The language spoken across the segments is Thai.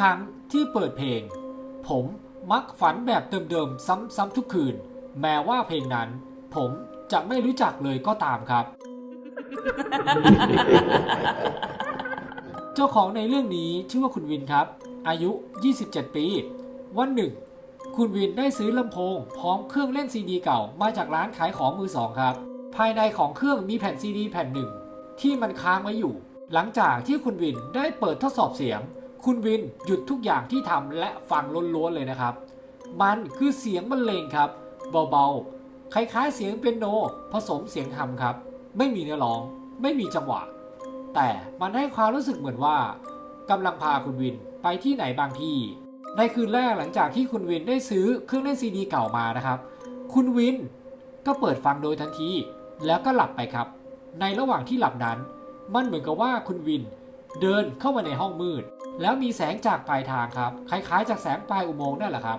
ครั้งที่เปิดเพลง ผมมักฝันแบบเดิมๆ ซ้ำๆทุกคืน แม้ว่าเพลงนั้น ผมจะไม่รู้จักเลยก็ตามครับ เจ้าของในเรื่องนี้ชื่อว่าคุณวินครับ อายุ 27 ปี วันหนึ่ง คุณวินได้ซื้อลำโพง พร้อมเครื่องเล่นซีดีเก่ามาจากร้านขายของมือสองครับ ภายในของเครื่องมีแผ่นซีดีแผ่นหนึ่ง ที่มันค้างไว้อยู่ หลังจากที่คุณวินได้เปิดทดสอบเสียง คุณวินหยุดทุกอย่างที่ทำและฟังล้วนๆเลยนะครับ มันคือเสียงบรรเลงครับ เบาๆ คล้ายๆเสียงเปียโน ผสมเสียงทำครับ ไม่มีเนื้อร้อง ไม่มีจังหวะ แต่มันให้ความรู้สึกเหมือนว่ากำลังพาคุณวินไปที่ไหนบางที่ ในคืนแรกหลังจากที่คุณวินได้ซื้อเครื่องเล่นซีดีเก่ามานะครับ คุณวินก็เปิดฟังโดยทันที แล้วก็หลับไปครับ ในระหว่างที่หลับนั้น มันเหมือนกับว่าคุณวินเดินเข้ามาในห้องมืด แล้วมีแสงจากปลายทางครับ คล้ายๆ จากแสงปลายอุโมงค์นั่นแหละครับ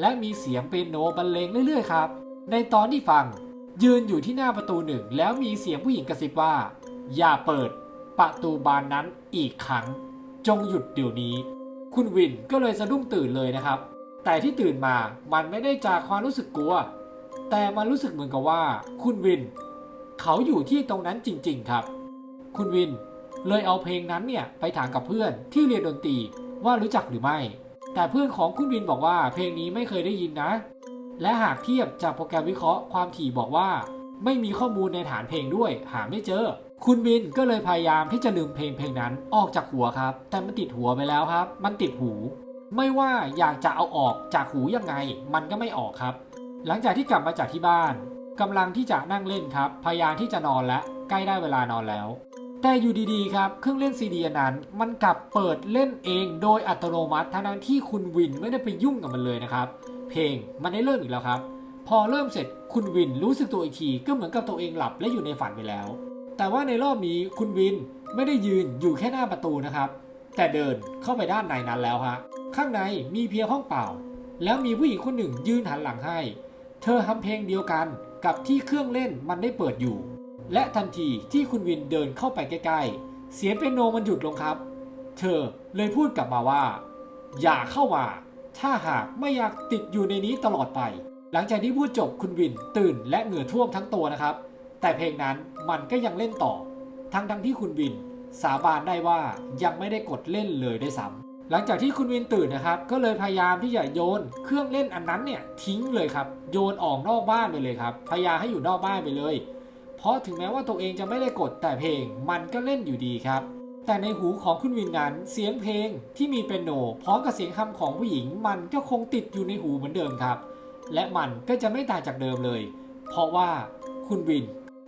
และมีเสียงเปียโนบรรเลงเรื่อยๆครับ ในตอนที่ฟัง ยืนอยู่ที่หน้าประตูหนึ่ง แล้วมีเสียงผู้หญิงกระซิบว่า อย่าเปิด ประตูบานนั้นอีกครั้ง จงหยุดเดี๋ยวนี้ คุณวินก็เลยสะดุ้งตื่นเลยนะครับ แต่ที่ตื่นมามันไม่ได้จากความรู้สึกกลัว แต่มันรู้สึกเหมือนกับว่า คุณวิน เขาอยู่ที่ตรงนั้นจริง ๆ ครับ คุณวิน เลยเอาเพลงนั้นเนี่ยไปถามกับเพื่อนที่เรียนดนตรีว่ารู้จักหรือไม่ แต่เพื่อนของคุณวินบอกว่าเพลงนี้ไม่เคยได้ยินนะ และหากเทียบจากโปรแกรมวิเคราะห์ความถี่บอกว่า ไม่มีข้อมูลในฐานเพลงด้วย หาไม่เจอ คุณวินก็เลยพยายามที่จะลืมเพลงเพลงนั้นออกจากหัวครับ แต่มันติดหัวไปแล้วครับ มันติดหู ไม่ว่าอยากจะเอาออกจากหูยังไง มันก็ไม่ออกครับ หลังจากที่กลับมาจากที่บ้านกำลังที่จะนั่งเล่นครับ พยายามที่จะนอนแล้วใกล้ได้เวลานอนแล้ว แต่อยู่ดีๆครับเครื่องเล่นซีดีอันนั้น มันกลับเปิดเล่นเองโดยอัตโนมัติทั้งที่คุณวินไม่ได้ไปยุ่งกับมันเลยนะครับ เพลงมันได้เริ่มอีกแล้วครับ พอเริ่มเสร็จคุณวินรู้สึกตัวอีกทีก็เหมือนกับตัวเองหลับและอยู่ในฝันไปแล้ว แต่ว่าในรอบนี้คุณวินไม่ได้ยืนอยู่แค่หน้าประตูนะครับ แต่เดินเข้าไปด้านในนั้นแล้วฮะข้างในมีเพียงห้องเปล่า แล้วมีผู้หญิงคนหนึ่งยืนหันหลังให้ เธอทำเพลงเดียวกันกับที่เครื่องเล่นมันได้เปิดอยู่ และทันทีที่คุณวินเดินเข้าไปใกล้ๆ เสียงเปียโนมันหยุดลงครับ เธอเลยพูดกลับมาว่า อย่าเข้ามา ถ้าหากไม่อยากติดอยู่ในนี้ตลอดไป หลังจากที่พูดจบคุณวินตื่นและเหงื่อท่วมทั้งตัวนะครับ แต่เพลงนั้นมันก็ยังเล่นต่อ ทั้งทั้งๆที่คุณวินสาบานได้ว่ายังไม่ได้กดเล่นเลยได้ซ้ำหลังจากที่คุณวินตื่นนะครับ ก็เลยพยายามที่จะโยนเครื่องเล่นอันนั้นเนี่ยทิ้งเลยครับ โยนออกนอกบ้านไปเลยครับ พยายามให้อยู่นอกบ้านไปเลย เพราะถึงแม้ว่าตัวเองจะไม่ได้กดแต่เพลงมันก็เล่นอยู่ดีครับ แต่ในหูของคุณวินนั้นเสียงเพลงที่มีเป็นโนพร้อมกับเสียงคำของผู้หญิง มันก็คงติดอยู่ในหูเหมือนเดิมครับ และมันก็จะไม่ต่างจากเดิมเลย เพราะว่าคุณวิน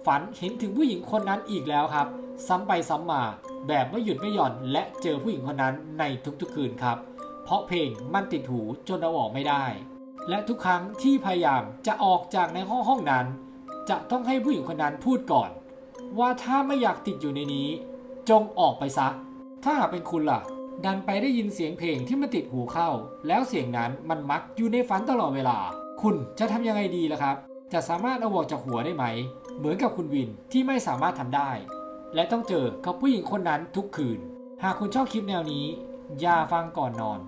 ฝันเห็นถึงผู้หญิงคนนั้นอีกแล้วครับ ซ้ำไปซ้ำมาแบบไม่หยุดไม่หย่อนและเจอผู้หญิงคนนั้นในทุกๆคืนครับ เพราะเพลงมันติดหูจนเอาออกไม่ได้ และทุกครั้งที่พยายามจะออกจากในห้องห้องนั้น จะต้องให้ผู้หญิงคนนั้นพูดก่อน ว่าถ้าไม่อยากติดอยู่ในนี้ จงออกไปซะ ถ้าหากเป็นคุณล่ะ ดันไปได้ยินเสียงเพลงที่มันติดหูเข้า แล้วเสียงนั้นมันมักอยู่ในฝันตลอดเวลา คุณจะทำยังไงดีล่ะครับ จะสามารถเอาออกจากหัวได้ไหม เหมือนกับคุณวินที่ไม่สามารถทำได้ และต้องเจอกับผู้หญิงคนนั้นทุกคืน หากคุณชอบคลิปแนวนี้อย่าฟังก่อนนอน